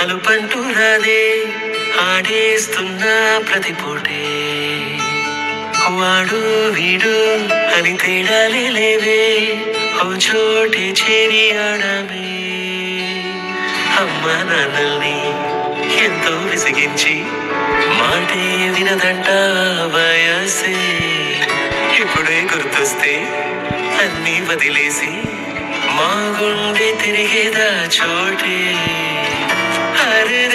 పిలుపంటూ రాదే ఆడేస్తున్నా ప్రతి పూటే. వాడు వీడు అని తేడాలే లేవే ఓ చోటే చేరి ఆడమే. అమ్మ నాన్నల్ని ఎంతో విసిగించి మాటే వినదంట వయసే. ఇప్పుడే గుర్తొస్తే అన్నీ వదిలేసి మా గుండె తిరిగేదా చోటే. Hare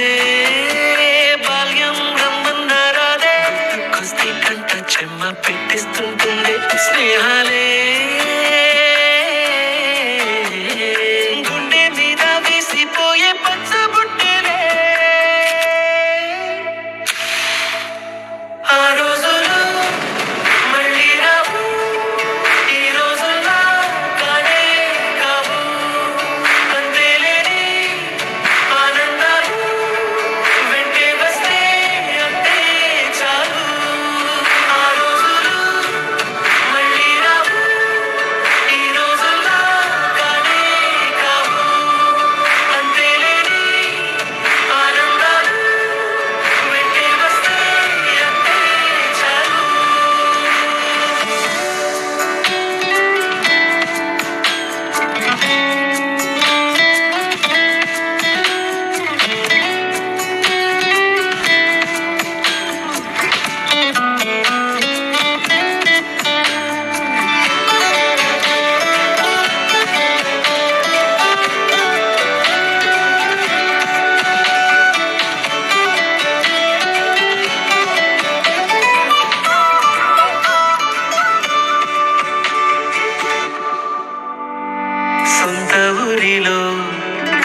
ఊరిలో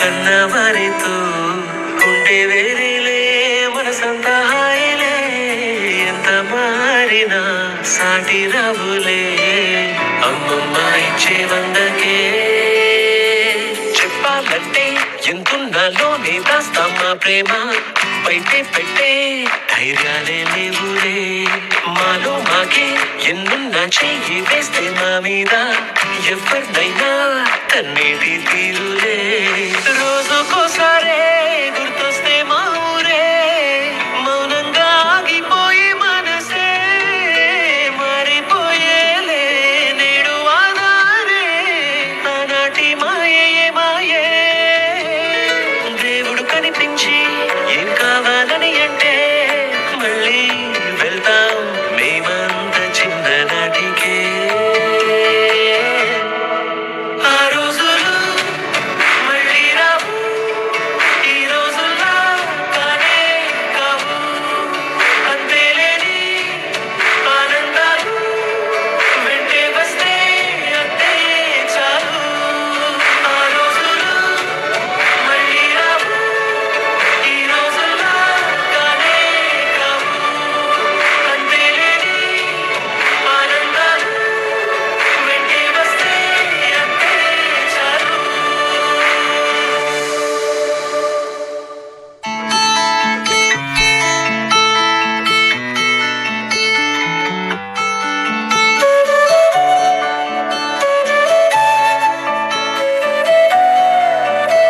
కన్నవారితో ఉండే వేరేలే మనసంత హాయిలే. ఎంత మారినా సాటి రావులే. అమ్మమ్మ ఇచ్చే వందకే. చెప్పాలంటే ఎంతున్నాలోనే దాస్తామా ప్రేమ. బయటే పెట్టే ధైర్యాలే లేవులే మాలో మాకే ఎన్నున్నా చెయ్యి వేస్తే నా మీద? ఎవరినైనా తన్నేటి తీరులే. రోజుకోసారే